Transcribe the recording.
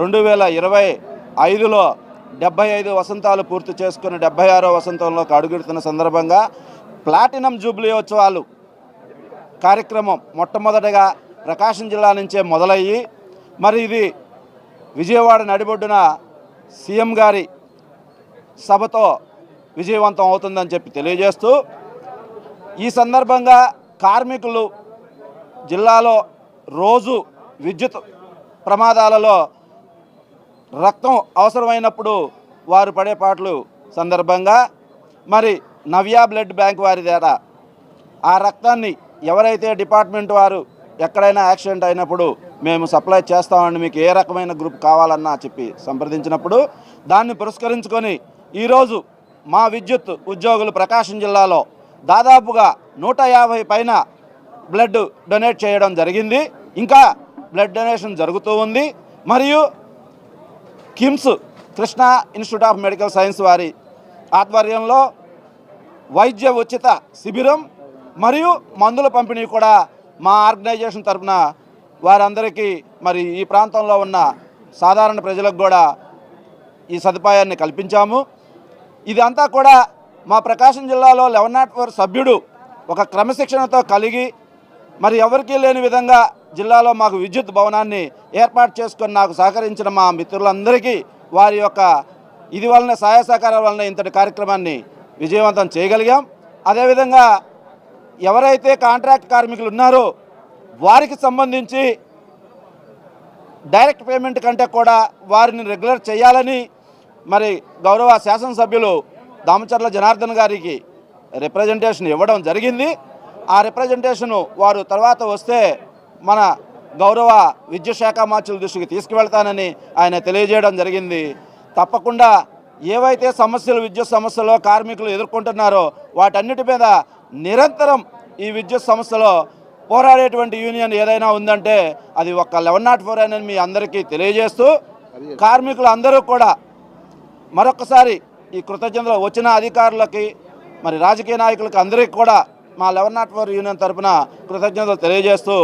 రెండు వేల ఇరవై ఐదులో డెబ్బై ఐదు వసంతాలు పూర్తి చేసుకుని డెబ్బై ఆరో వసంతంలోకి అడుగుడుతున్న సందర్భంగా ప్లాటినం జూబ్లీ ఉత్సవాలు కార్యక్రమం మొట్టమొదటగా ప్రకాశం జిల్లా నుంచే మొదలయ్యి మరి ఇది విజయవాడ నడిబొడ్డున సీఎం గారి సభతో విజయవంతం అవుతుందని చెప్పి తెలియజేస్తూ ఈ సందర్భంగా కార్మికులు జిల్లాలో రోజు విద్యుత్ ప్రమాదాలలో రక్తం అవసరమైనప్పుడు వారు పడే పాటలు సందర్భంగా మరి నవ్యా బ్లడ్ బ్యాంక్ వారి ద్వారా ఆ రక్తాన్ని ఎవరైతే డిపార్ట్మెంట్ వారు ఎక్కడైనా యాక్సిడెంట్ అయినప్పుడు మేము సప్లై చేస్తామండి మీకు ఏ రకమైన గ్రూప్ కావాలన్నా చెప్పి సంప్రదించినప్పుడు దాన్ని పురస్కరించుకొని ఈరోజు మా విద్యుత్ ఉద్యోగులు ప్రకాశం జిల్లాలో దాదాపుగా నూట యాభై పైన బ్లడ్ డొనేట్ చేయడం జరిగింది. ఇంకా బ్లడ్ డొనేషన్ జరుగుతూ ఉంది. మరియు KIMS Krishna institute of medical science వారి ఆధ్వర్యంలో వైద్య ఉచిత శిబిరం మరియు మందుల పంపిణీ కూడా మా ఆర్గనైజేషన్ తరఫున వారందరికీ మరి ఈ ప్రాంతంలో ఉన్న సాధారణ ప్రజలకు కూడా ఈ సదుపాయాన్ని కల్పించాము. ఇదంతా కూడా మా ప్రకాశం జిల్లాలో లెవెన్ నాట్ ఫోర్ సభ్యుడు ఒక క్రమశిక్షణతో కలిగి మరి ఎవరికీ లేని విధంగా జిల్లాలో మాకు విద్యుత్ భవనాన్ని ఏర్పాటు చేసుకొని నాకు సహకరించిన మా మిత్రులందరికీ వారి యొక్క ఇది వలన సహాయ సహకారాల వలన ఇంతటి కార్యక్రమాన్ని విజయవంతం చేయగలిగాం. అదేవిధంగా ఎవరైతే కాంట్రాక్ట్ కార్మికులు ఉన్నారో వారికి సంబంధించి డైరెక్ట్ పేమెంట్ కంటే కూడా వారిని రెగ్యులర్ చేయాలని మరి గౌరవ శాసనసభ్యులు దామచర్ల జనార్దన్ గారికి రిప్రజెంటేషన్ ఇవ్వడం జరిగింది. ఆ రిప్రజెంటేషను వారు తర్వాత వస్తే మన గౌరవ విద్యుత్ శాఖ మార్చుల దృష్టికి తీసుకువెళ్తానని ఆయన తెలియజేయడం జరిగింది. తప్పకుండా ఏవైతే సమస్యలు విద్యుత్ సమస్యలో కార్మికులు ఎదుర్కొంటున్నారో వాటన్నిటి మీద నిరంతరం ఈ విద్యుత్ సమస్యలో పోరాడేటువంటి యూనియన్ ఏదైనా ఉందంటే అది ఒక లెవెన్ నాట్ ఫోర్ అని మీ అందరికీ తెలియజేస్తూ కార్మికులు అందరూ కూడా మరొకసారి ఈ కృతజ్ఞతలు వచ్చిన అధికారులకి మరి రాజకీయ నాయకులకి అందరికీ కూడా మా లెవెన్ నాట్ ఫోర్ యూనియన్ తరపున కృతజ్ఞతలు తెలియజేస్తూ